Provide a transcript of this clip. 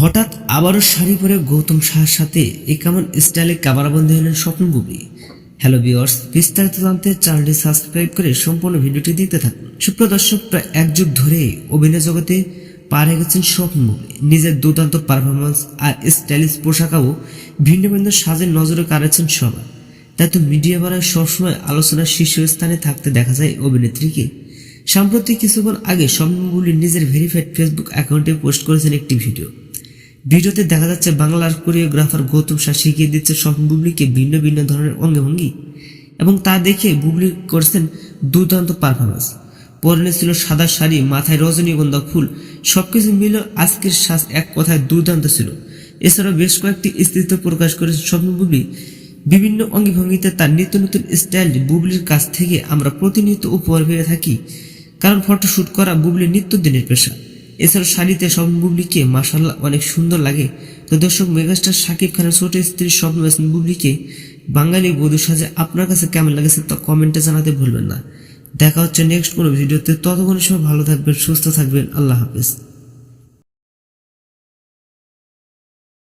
হঠাৎ আবারও শাড়ি পরে গৌতম শাহের সাথে এই কেমন স্টাইলে কামারাবন্দি হলেন স্বপ্ন বুবলি হ্যালো ভিওর্স বিস্তারিত জানতে চ্যানেলটি সাবস্ক্রাইব করে সম্পূর্ণ ভিডিওটি দেখতে থাকুন। সুপ্রিয় দর্শক, প্রায় এক যুগ ধরে অভিনয় জগতে পার গেছেন স্বপ্ন বুবলি নিজের দুর্দান্ত পারফরমেন্স আর স্টাইলিশ পোশাকাও ভিন্ন ভিন্ন সাজের নজরে কাড়াচ্ছেন সবাই। তাই তো মিডিয়া বাড়ায় সবসময় আলোচনার শীর্ষস্থানে থাকতে দেখা যায় অভিনেত্রীকে। সাম্প্রতিক কিছুক্ষণ আগে স্বপ্ন বুবলি নিজের ভেরিফাইড ফেসবুক অ্যাকাউন্টে পোস্ট করেছেন একটি ভিডিও ভিডিওতে দেখা যাচ্ছে বাংলার কোরিওগ্রাফার গৌতম শাহ শিখিয়ে দিচ্ছে স্বপ্ন বুবলিকে ভিন্ন ভিন্ন ধরনের অঙ্গভঙ্গি এবং তা দেখে বুবলি করছেন দুর্দান্ত পারফরমেন্স পরনে ছিল সাদা শাড়ি, মাথায় রজনীগন্ধা ফুল, সবকিছু মিলে আজকের শ্বাস এক কথায় দুর্দান্ত ছিল। এছাড়াও বেশ কয়েকটি স্থিত প্রকাশ করেছে স্বপ্ন বুবলি। বিভিন্ন অঙ্গভঙ্গিতে তার নিত্য নতুন স্টাইল বুবলির কাছ থেকে আমরা প্রতিনিয়ত উপহার পেয়ে থাকি। কারণ ফটোশ্যুট করা বুবলির নিত্যদিনের পেশা। এছাড়াও শাড়িতে সবগুলিকে মাসাল্লাহ অনেক সুন্দর লাগে। তো দর্শক, মেগাস্টার শাকিব খানের ছোট স্ত্রী স্বপ্ন বুবলিকে বাঙালি বধূ সাজে আপনার কাছে কেমন লাগেছে তা কমেন্টে জানাতে ভুলবেন না। দেখা হচ্ছে নেক্সট কোনো ভিডিওতে। ততক্ষণ সময় ভালো থাকবেন, সুস্থ থাকবেন। আল্লাহ হাফেজ।